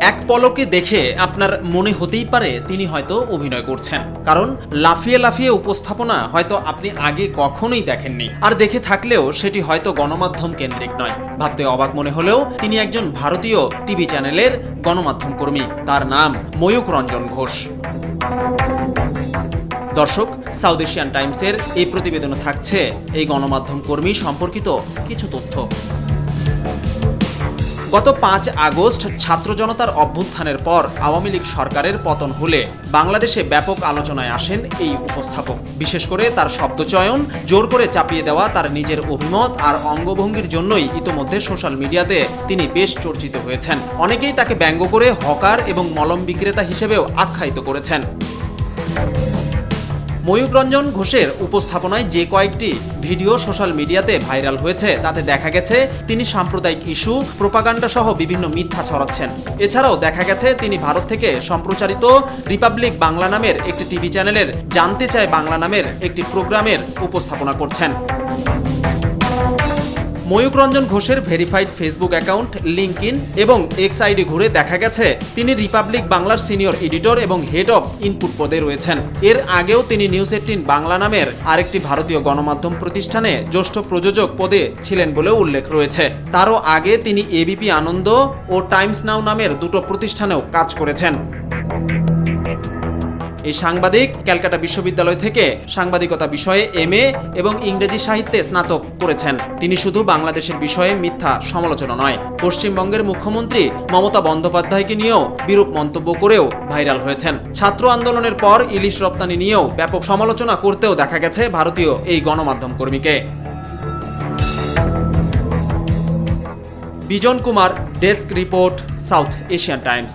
এক পলকে দেখে আপনার মনে হতেই পারে তিনি হয়তো অভিনয় করছেন। কারণ লাফিয়ে লাফিয়ে উপস্থাপনা হয়তো আপনি আগে কখনোই দেখেননি। আর দেখে থাকলেও সেটি হয়তো গণমাধ্যম কেন্দ্রিক নয়। ভাবতে অবাক মনে হলেও তিনি একজন ভারতীয় টিভি চ্যানেলের গণমাধ্যম কর্মী। তার নাম ময়ূক রঞ্জন ঘোষ। দর্শক, সাউথ এশিয়ান টাইমসের এই প্রতিবেদনে থাকছে এই গণমাধ্যম কর্মী সম্পর্কিত কিছু তথ্য। গত পাঁচ আগস্ট ছাত্র জনতার অভ্যুত্থানের পর আওয়ামী লীগ সরকারের পতন হলে বাংলাদেশে ব্যাপক আলোচনায় আসেন এই উপস্থাপক। বিশেষ করে তার শব্দচয়ন, জোর করে চাপিয়ে দেওয়া তার নিজের অভিমত আর অঙ্গভঙ্গির জন্যই ইতোমধ্যে সোশ্যাল মিডিয়াতে তিনি বেশ চর্চিত হয়েছেন। অনেকেই তাকে ব্যঙ্গ করে হকার এবং মলম বিক্রেতা হিসেবেও আখ্যায়িত করেছেন। ময়ূররঞ্জন ঘোষের উপস্থাপনায় যে কয়েকটি ভিডিও সোশ্যাল মিডিয়াতে ভাইরাল হয়েছে, তাতে দেখা গেছে তিনি সাম্প্রদায়িক ইস্যু, প্রোপাগান্ডা সহ বিভিন্ন মিথ্যা ছড়াচ্ছেন। এছাড়াও দেখা গেছে তিনি ভারত থেকে সম্প্রচারিত রিপাবলিক বাংলা নামের একটি টিভি চ্যানেলের জানতে চায় বাংলা নামের একটি প্রোগ্রামের উপস্থাপনা করছেন। ময়ূক রঞ্জন ঘোষের verified Facebook account link in এবং এক্স আইডি ঘুরে দেখা গেছে। তিনি রিপাবলিক বাংলার সিনিয়র এডিটর এবং হেড অফ ইনপুট পদে রয়েছেন। এর আগেও তিনি নিউজ এইটিন বাংলা নামের আরেকটি ভারতীয় গণমাধ্যম প্রতিষ্ঠানে জ্যেষ্ঠ প্রযোজক পদে ছিলেন বলেও উল্লেখ রয়েছে। তারও আগে তিনি এবিপি আনন্দ ও টাইমস নাও নামের দুটো প্রতিষ্ঠানেও কাজ করেছেন। এই সাংবাদিক ক্যালকাটা বিশ্ববিদ্যালয় থেকে সাংবাদিকতা বিষয়ে এম এবং ইংরেজি সাহিত্যে স্নাতক করেছেন। তিনি শুধু বাংলাদেশের বিষয়ে মিথ্যা সমালোচনা নয়, পশ্চিমবঙ্গের মুখ্যমন্ত্রী মমতা বন্দ্যোপাধ্যায়কে নিয়েও বিরূপ মন্তব্য করেও ভাইরাল হয়েছেন। ছাত্র আন্দোলনের পর ইলিশ রপ্তানি নিয়েও ব্যাপক সমালোচনা করতেও দেখা গেছে ভারতীয় এই গণমাধ্যম কর্মীকে। Bijan Kumar, desk report, south Asian times.